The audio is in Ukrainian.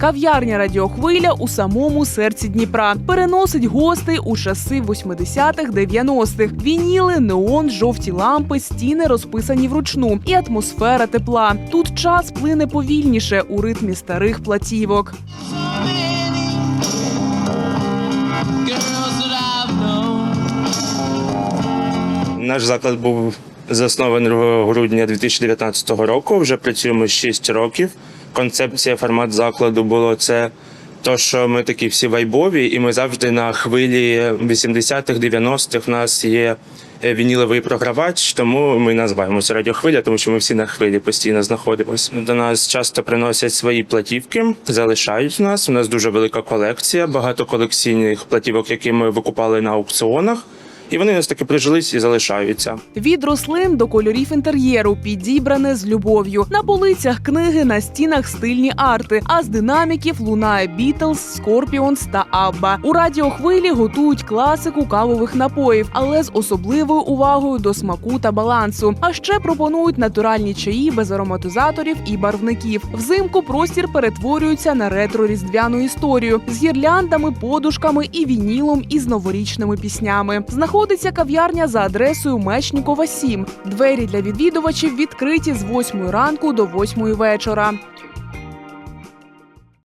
Кав'ярня Радіохвиля у самому серці Дніпра переносить гостей у часи 80-х, 90-х. Вініли, неон, жовті лампи, стіни розписані вручну, і атмосфера тепла. Тут час плине повільніше у ритмі старих платівок. Наш заклад був заснований 2 грудня 2019 року. Вже працюємо 6 років. Концепція, формат закладу було це. То, що ми такі всі вайбові, і ми завжди на хвилі 80-х, 90-х в нас є е, вініловий програвач, тому ми називаємося радіохвиля, тому що ми всі на хвилі постійно знаходимося. До нас часто приносять свої платівки, залишають нас. У нас дуже велика колекція, багато колекційних платівок, які ми викупали на аукціонах. І вони нас таки прижились і залишаються. Від рослин до кольорів інтер'єру підібране з любов'ю. На полицях книги, на стінах стильні арти. А з динаміків лунає Бітлз, Скорпіонс та Абба. У радіохвилі готують класику кавових напоїв, але з особливою увагою до смаку та балансу. А ще пропонують натуральні чаї без ароматизаторів і барвників. Взимку простір перетворюється на ретро-різдвяну історію з гірляндами, подушками і вінілом із новорічними піснями. Знаходиться кав'ярня за адресою Мечнікова 7. Двері для відвідувачів відкриті з 8 ранку до 8 вечора.